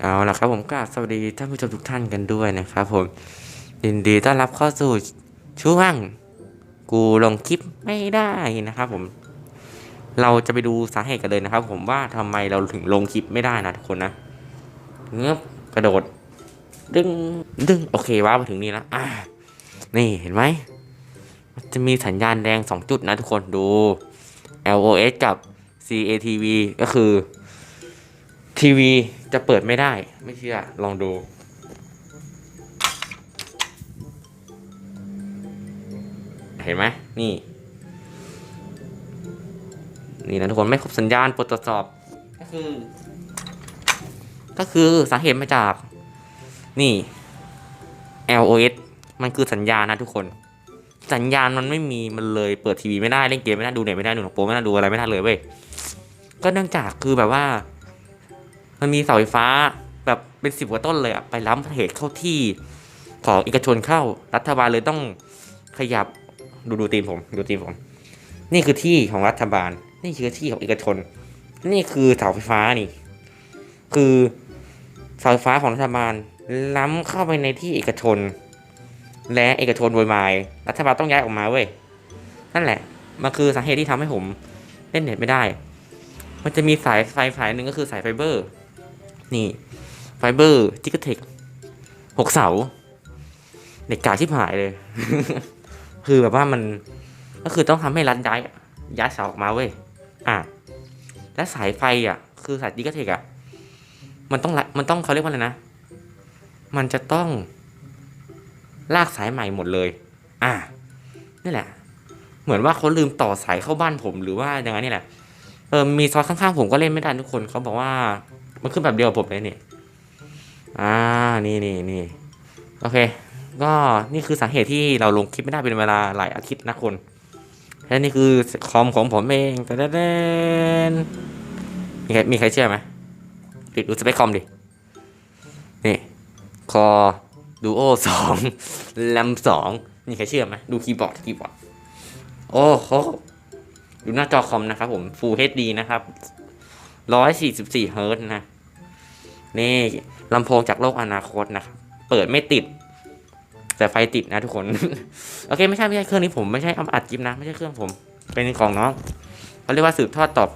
เอาละครับผมก็สวัสดีท่านผู้ชมทุกท่านกันด้วยนะครับผมยินดีต้อนรับเข้าสู่ช่วงกูลงคลิปไม่ได้นะครับผม เราจะไปดูสาเหตุกันเลยนะครับ ผมว่าทำไมเราถึงลงคลิปไม่ได้นะทุกคนนะเงือบกระโดด ดึงดึงโอเคว้ามาถึงนี่แล้วอ่านี่เห็นไหมมันจะมีสัญญาณแดงสองจุดนะทุกคนดู LOS กับ CATV ก็คือทีวี จะเปิดไม่ได้ ไม่เชื่อ ลองดู เห็นไหมนี่ นี่นะทุกคนไม่ครบสัญญาณโปรดตรวจสอบ ก็คือ ก็คือสาเหตุมาจาก นี่ LOS มันคือสัญญาณนะทุกคน สัญญาณมันไม่มีมันเลยเปิดทีวีไม่ได้เล่นเกมไม่ได้ดูเน็ตไม่ได้ดูหนังโป๊ไม่ได้ดูอะไรไม่ได้เลยเว้ยก็เนื่องจากคือแบบว่า มันมีเสาไฟฟ้าแบบเป็นสิบกว่าต้นเลยอะไปล้ำเหตุเข้าที่ของเอกชนเข้ารัฐบาลเลยต้องขยับดูดูตีมผมดูตีมผม นี่คือที่ของรัฐบาล นี่คือที่ของเอกชน นี่คือเสาไฟฟ้านี่ คือเสาไฟฟ้าของรัฐบาลล้ำเข้าไปในที่เอกชน และเอกชนโวยวายรัฐบาลต้องย้ายออกมาเว้ยนั่นแหละมันคือสาเหตุที่ทำให้ผมเล่นเน็ตไม่ได้ มันจะมีสายไฟสายหนึ่งก็คือสายไฟเบอร์ นี่ไฟเบอร์จิกเทคหกเสาเด็กกาชิบหายเลย คือแบบว่ามันก็คือต้องทำให้รัดย้ายย้ายเสาออกมาเว้ยอะและสายไฟอะ คือสายจิกเทคอะมันต้องมันต้องเขาเรียกว่าอะไรนะ มันจะต้องลากสายใหม่หมดเลย อะนี่แหละ เหมือนว่าเขาลืมต่อสายเข้าบ้านผมหรือว่าอย่างนั้นนี่แหละเออมีซอยข้างๆผมก็เล่นไม่ได้ทุกคนเขาบอกว่า มันขึ้นแบบเดียวผมเลยนี่อ่านี่นี่นี่โอเค ก็นี่คือสาเหตุที่เราลงคลิปไม่ได้เป็นเวลาหลายอาทิตย์นะคนและนี่คือคอมของผมเองแต่เด่นมีใครมีใครเชื่อไหมปิดดูสเปคคอมดิ นี่คอดูโอสองแรมสองมีใครเชื่อไหมดูคีย์บอร์ดคีย์บอร์ด โอ้โหดูหน้าจอคอมนะครับผม Full HD นะครับ 144เฮิร์ตนะ นี่ลำโพงจากโลกอนาคตนะครับเปิดไม่ติด แต่ไฟติดนะทุกคน โอเคไม่ใช่ไม่ใช่เครื่องนี้ผมไม่ใช่เอาอัดกิฟนะไม่ใช่เครื่องผม เป็นของน้องเขาเรียกว่าสืบทอดตอบ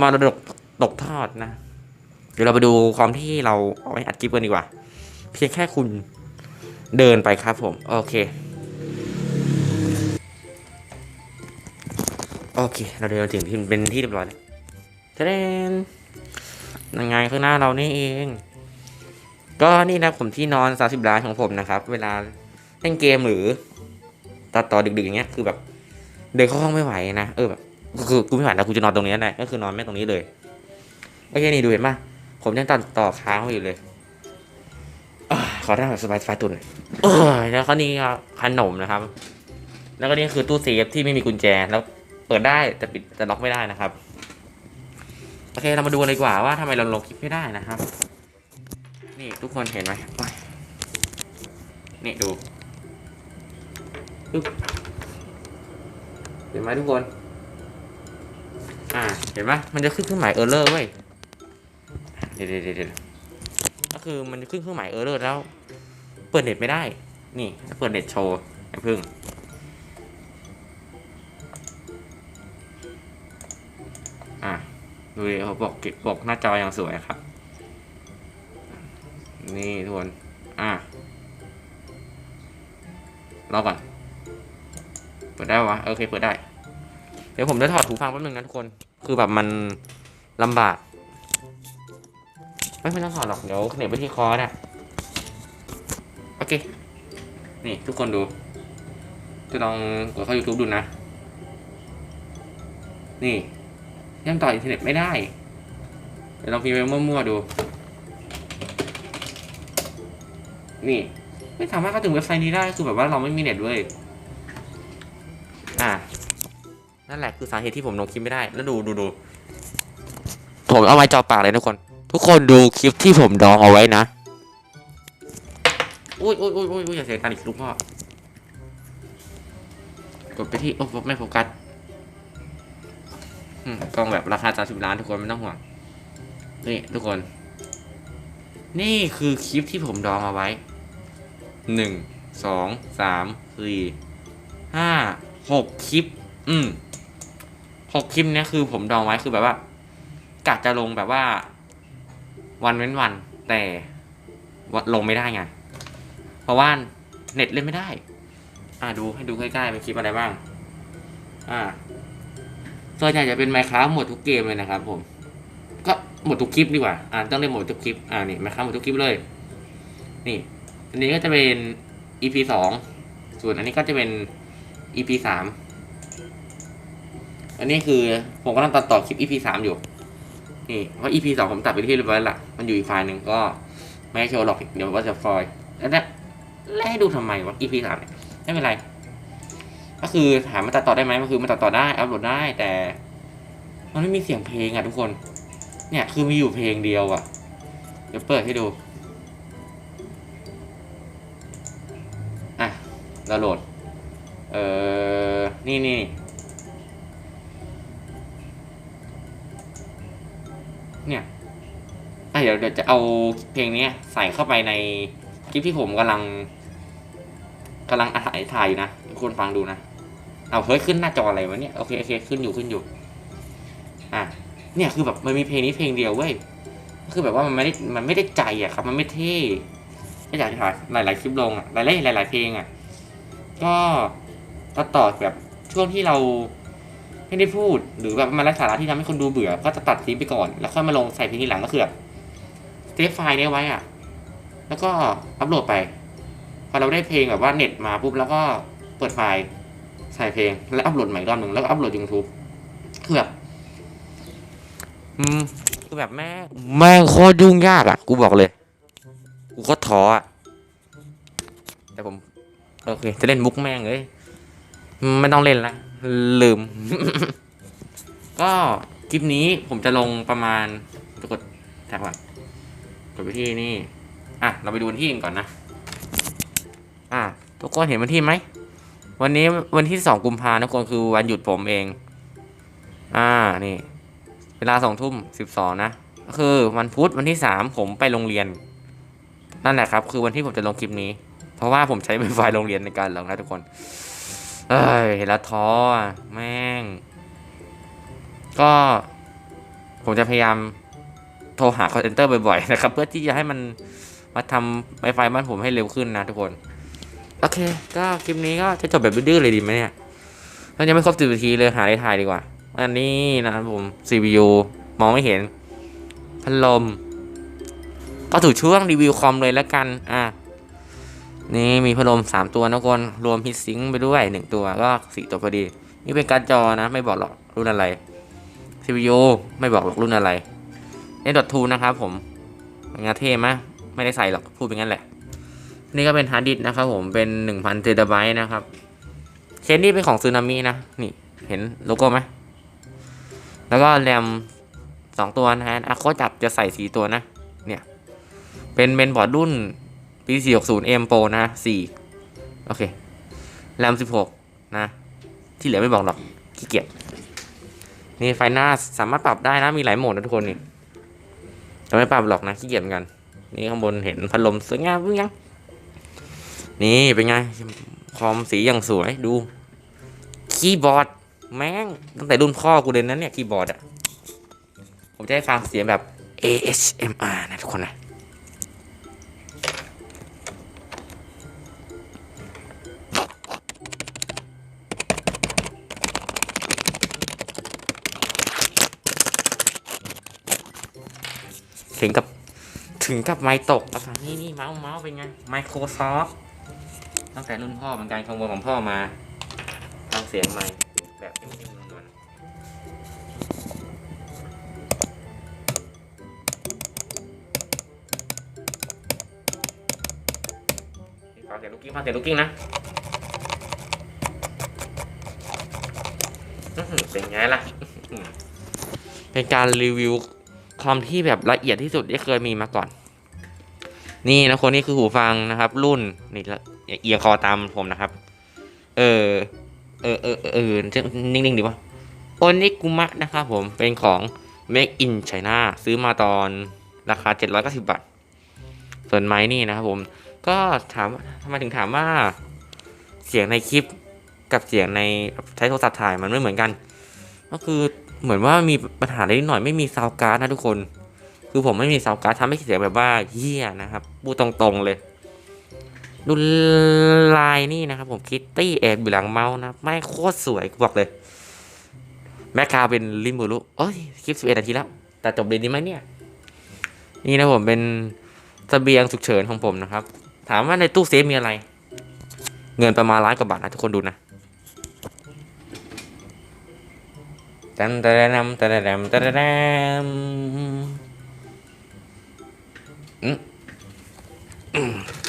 มรดกตกทอดนะ เดี๋ยวเราไปดูความที่เราเอาไว้อัดกิฟกันดีกว่า เพียงแค่คุณเดินไปครับผม โอเค โอเค เราเดินถึงที่เป็นที่เรียบร้อยแล้วเทเดน ยังไงข้างหน้าเรานี่เอง ก็นี่นะผมที่นอน30ล้านของผมนะครับ เวลาเล่นเกมหรือตัดต่อดึกๆอย่างเงี้ยคือแบบ เดินเข้าห้องไม่ไหวนะเออแบบคือกูไม่ไหวแล้วกูจะนอนตรงนี้แหละก็คือนอนไม่ตรงนี้เลยโอเคนี่ดูเห็นปะผมยังตัดต่อค้างไว้อยู่เลยอขอได้แบบสบายสบายๆตุนเออแล้วก็นี่ก็ขนมนะครับ แล้วก็นี่คือตู้เซฟที่ไม่มีกุญแจแล้วเปิดได้แต่ปิดแต่ล็อกไม่ได้นะครับ โอเคเรามาดูเลยกว่าว่าทำไมเราลงคลิปไม่ได้นะครับ นี่ทุกคนเห็นไหมโอ้ยนี่ดูปึ๊บเห็นไหมทุกคน อ่า เห็นไหมมันจะขึ้นเครื่องหมายเออร์เลอร์เว้ย เดี๋ยวเดี๋ยวเดี๋ยวก็คือมันจะขึ้นเครื่องหมายเออร์เลอร์แล้ว เปิดเน็ตไม่ได้ นี่เปิดเน็ตโชว์อย่าเพึ่ง ดูดิเขาบอกเก็บอกหน้าจออย่างสวยครับ นี่ทุกคนอะรอก่อน เปิดได้วะโอเคเปิดได้ เดี๋ยวผมจะถอดหูฟังแป๊บนึงนะทุกคน คือแบบมันลำบาก ไม่ไม่ต้องถอดหรอก เดี๋ยวเหน็บไปที่คอน่ะโอเค นี่ทุกคนดู จะลองกดเข้า YouTube ดูนะ นี่ ยังต่ออินเทอร์เน็ตไม่ได้เดี๋ยวลองพิมพ์ไปมั่วๆดู นี่ ไม่สามารถเข้าถึงเว็บไซต์นี้ได้คือแบบว่าเราไม่มีเน็ตด้ยอ่านั่นแหละคือสาเหตุที่ผมลงคลิปไม่ได้แล้วดูดูดูผมเอาไว้จอปากเลยทุกคน ทุกคนดูคลิปที่ผมดองเอาไว้นะอุ้ยอุ้ยอุ้ยอุ้ยอย่าเสียงดังอีกลูกพ่อกดไปที่โอ้ไม่โฟกัส กล้องแบบราคา30ล้านทุกคนไม่ต้องห่วง นี่ทุกคน นี่คือคลิปที่ผมดองเอาไว้ หนึ่ง สอง สาม สี่ ห้า หกคลิป อืม หกคลิปเนี้ยคือผมดองไว้คือแบบว่ากะจะลงแบบว่า วันเว้นวัน แต่ว่าลงไม่ได้ไง เพราะว่าเน็ตเล่นไม่ได้ อ่าดูให้ดูใกล้ๆเป็นคลิปอะไรบ้าง อ่า ส่วนใหญ่จะเป็นไมค้าหมดทุกเกมเลยนะครับผม ก็หมดทุกคลิปดีกว่า อ่าต้องเล่นหมดทุกคลิป อ่านี่ไมค้าหมดทุกคลิปเลย นี่ อันนี้ก็จะเป็น EP สอง ส่วนอันนี้ก็จะเป็น EP สาม อันนี้คือผมกำลังตัดต่อคลิป EP สามอยู่ นี่เพราะ EP สองผมตัดไปที่เรียบร้อยแล้วละมันอยู่อีกไฟล์หนึ่งก็ไม่ให้โชว์หรอก เดี๋ยวว่าจะฟอย แล้วเนี่ยแล้วให้ดูทำไมวะ EP สามเนี่ยไม่เป็นไร ก็คือถามมันตัดต่อได้ไหมมันคือมันตัดต่อได้อัพโหลดได้แต่ มันไม่มีเสียงเพลงอะทุกคน เนี่ยคือมีอยู่เพลงเดียวอะ เดี๋ยวเปิดให้ดู อะเราโหลด เออนี่นี่เนี่ยอะเดี๋ยวเดี๋ยวจะเอาเพลงนี้ใส่เข้าไปในคลิปที่ผมกำลังกำลังถ่ายถ่ายอยู่นะทุกคนฟังดูนะ เอาเฮ้ยขึ้นหน้าจออะไรวะเนี่ยโอเคโอเคขึ้นอยู่ขึ้นอยู่ อะเนี่ยคือแบบมันมีเพลงนี้เพลงเดียวเว้ยคือแบบว่ามันไม่ได้มันไม่ได้ใจอะครับ มันไม่เท่ไม่อยากจะถ่ายหลายๆคลิปลงอะหลายๆหลาย ๆ เพลงอะก็ตัดต่อแบบช่วงที่เราไม่ได้พูด หรือแบบมันไร้สาระที่ทำให้คนดูเบื่อ ก็จะตัดทิ้งไปก่อน แล้วค่อยมาลงใส่เพลงทีหลังก็คือแบบเซฟไฟล์นี้ไว้อะ แล้วก็อัพโหลดไป พอเราได้เพลงแบบว่าเน็ตมาปุ๊บแล้วก็เปิดไฟล์ ใส่เพลง แล้วอัพโหลดใหม่รอบหนึ่งแล้วก็อัพโหลดยูทูบคือแบบอืมคือแบบแม่แม่งโคตรยุ่งยากอะ กูบอกเลย กูก็ท้ออะแต่ผมโอเค จะเล่นมุกแม่งเลยไม่ต้องเล่นละลืม ก็คลิปนี้ผมจะลงประมาณจะกดแท็บก่อนกดไปที่นี่ อะ เราไปดูวันที่กันก่อนนะ อะ ทุกคนเห็นวันที่ไหม วันนี้วันที่สองกุมภานธ์ทุกคนคือวันหยุดผมเอง อ่านี่ เวลาสองทุ่มสิบสองนะก็คือวันพุธวันที่สามผมไปโรงเรียน นั่นแหละครับ คือวันที่ผมจะลงคลิปนี้ เพราะว่าผมใช้เป็นไฟโรงเรียนในการลงนะทุกคน เอ้ยเห็นแล้วท้อแม่ง ก็ ผมจะพยายามโทรหา call center บ่อยๆนะครับ เพื่อที่จะให้มันมาทำไวไฟบ้านผมให้เร็วขึ้นนะทุกคน โอเค ก็คลิปนี้ก็จะจบแบบดื้อๆเลยดีไหมเนี่ยเรายังไม่ครบสิบนาทีเลยหาอะไรถ่ายดีกว่า อันนี้นะครับผม CPU มองไม่เห็น พัดลม ก็ถูกช่วงรีวิวคอมเลยแล้วกัน อะ นี่มีพัดลมสามตัวนะทุกคนรวมฮิตซิงค์ไปด้วยหนึ่งตัวก็สี่ตัวพอดี นี่เป็นการจอนะ ไม่บอกหรอกรุ่นอะไร CPU ไม่บอกหรอกรุ่นอะไรเอ็นดอททูนะครับผมงานเท่มะไม่ได้ใส่หรอก พูดเป็นงั้นแหละ นี่ก็เป็นฮาร์ดดิสก์นะครับผมเป็นหนึ่งพันเทราไบต์นะครับเคสนี้เป็นของซูนามินะนี่เห็นโลโก้ไหมแล้วก็แรมสองตัวนะฮะอะโคจับจะใส่สีตัวนะ เนี่ย เป็นเมนบอร์ดรุ่น P460M Pro นะสี่โอเคแรม16 นะ ที่เหลือไม่บอกหรอกขี้เกียจนี่ไฟหน้าสามารถปรับได้นะ มีหลายโหมดนะทุกคนนี่แต่ไม่ปรับหรอกนะขี้เกียจเหมือนกัน นี่ข้างบนเห็นพัดลมสวยงามวิ่งยัง นี่เป็นไง คอมสีอย่างสวยดู คีย์บอร์ด แม่ง ตั้งแต่รุ่นพ่อกูเลยนะเนี่ยคีย์บอร์ดอะผมจะให้ฟังเสียงแบบ ASMR นะทุกคนนะถึงกับถึงกับไม้ตกแล้วนี่นี่เมาส์เมาส์เป็นไง Microsoft ตั้งแต่รุ่นพ่อเหมือนกันขโมยของพ่อมาทำเสียงไม้แบบนิ่มๆนวลๆฟังเสียงลูกกิ้งฟังเสียงลูกกิ้งนะเป็นไงล่ะ เป็นการรีวิวคอมที่แบบละเอียดที่สุดที่เคยมีมาก่อน นี่นะคนนี้คือหูฟังนะครับ รุ่นนี่ละ เอียงคอตามผมนะครับ เออ เออเออเออนิ่งๆดีวะโอนิกุมะนะครับผมเป็นของ Make in China ซื้อมาตอนราคา 790 บาท ส่วนไม้นี่นะครับผม ก็ถามทำไมถึงถามว่า เสียงในคลิปกับเสียงในใช้โทรศัพท์ถ่ายมันไม่เหมือนกัน ก็คือเหมือนว่ามีปัญหาเล็กน้อยไม่มีซาวการ์ดนะทุกคน คือผมไม่มีซาวการ์ดทำให้เสียงแบบว่าเฮี้ยนะครับพูดตรงๆเลย ดูลายนี่นะครับผมคิตตี้แอบอยู่หลังเมาส์นะไม่โคตรสวยบอกเลย แม่คาเป็นริมูรุโอ้ยคลิป11นาทีแล้ว แต่จบเลยดีไหมเนี่ย นี่นะผมเป็นเสบียงฉุกเฉินของผมนะครับ ถามว่าในตู้เซฟมีอะไร เงินประมาณล้านกว่าบาทนะทุกคนดูนะตันตะดำตะดำตะดำอืมอืมอืม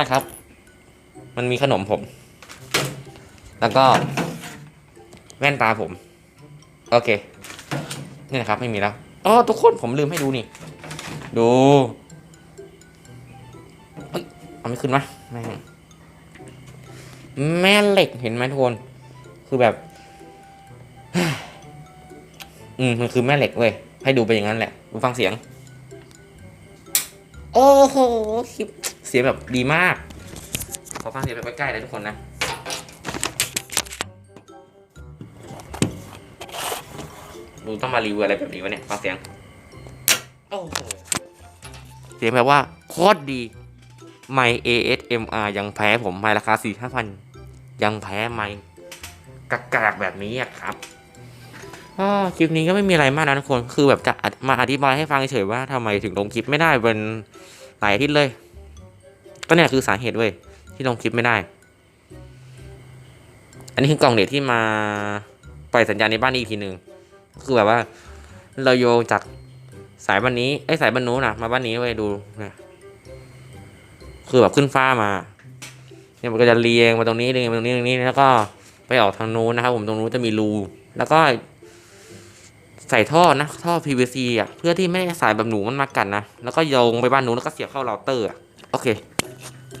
ช่ครับ มันมีขนมผม แล้วก็แว่นตาผม โอเค นี่นะครับไม่มีแล้วอ๋อทุกคนผมลืมให้ดูนี่ ดูเอ้ยเอาไม่ขึ้นมะแม่แม่เหล็กเห็นไหมทุกคน คือแบบ อืมมันคือแม่เหล็กเว้ย ให้ดูไปอย่างนั้นแหละ ดูฟังเสียง โอ้โหคลิป เสียงแบบดีมาก ขอฟังเสียงแบบใกล้ๆเลยทุกคนนะดูต้องมารีวิวอะไรแบบนี้วะเนี่ยฟังเสียงโอ้โหเสียงแบบว่าโคตรดีไม ASMR ยังแพ้ผมไม่ราคาสี่ห้าพันยังแพ้ไมกากากๆแบบนี้อะครับคลิปนี้ก็ไม่มีอะไรมากนะทุกคน คือแบบจะมาอธิบายให้ฟังเฉยว่าทำไมถึงลงคลิปไม่ได้เป็นหลายอาทิตย์เลย ก็เนี่ยคือสาเหตุเว้ยที่ลงคลิปไม่ได้ อันนี้คือกล่องเน็ตที่มาปล่อยสัญญาณในบ้านอีกทีหนึ่งคือแบบว่า เราโยงจากสายบ้านนี้ไอ้สายบ้านนู้นนะมาบ้านนี้ไว้ดูนะคือแบบขึ้นฟ้ามาเนี่ยมันก็จะเรียงมาตรงนี้เรียงมาตรงนี้ตรงนี้แล้วก็ไปออกทางนู้นนะครับ ผมตรงนู้นจะมีรูแล้วก็ ใส่ท่อนะท่อ PVC อะเพื่อที่ไม่ให้สายแบบหนูมันมากัดนะแล้วก็โยงไปบ้านนู้นแล้วก็เสียบเข้าเราเตอร์อะโอเค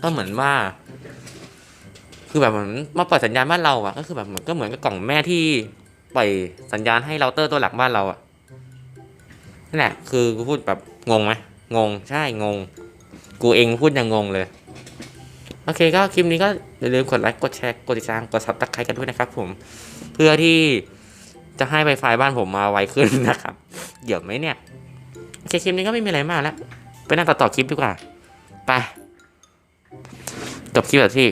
ก็เหมือนว่า คือแบบเหมือนมาปล่อยสัญญาณบ้านเราอะก็คือแบบเหมือนก็เหมือนกับกล่องแม่ที่ปล่อยสัญญาณให้เราเตอร์ตัวหลักบ้านเราอะนั่นแหละคือกูพูดแบบงงไหมงงใช่งง กูเองพูดยังงงเลย โอเคก็คลิปนี้ก็อย่าลืมกดไลค์กดแชร์กดติดตามกดซับสไครต์กันด้วยนะครับผม เพื่อที่จะให้ไวไฟบ้านผมมาไวขึ้นนะครับเดี๋ยวไหมเนี่ยโอเคคลิปนี้ก็ไม่มีอะไรมากแล้วไปนั่งต่อต่อคลิปดีกว่า ไป จบคลิปแบบที่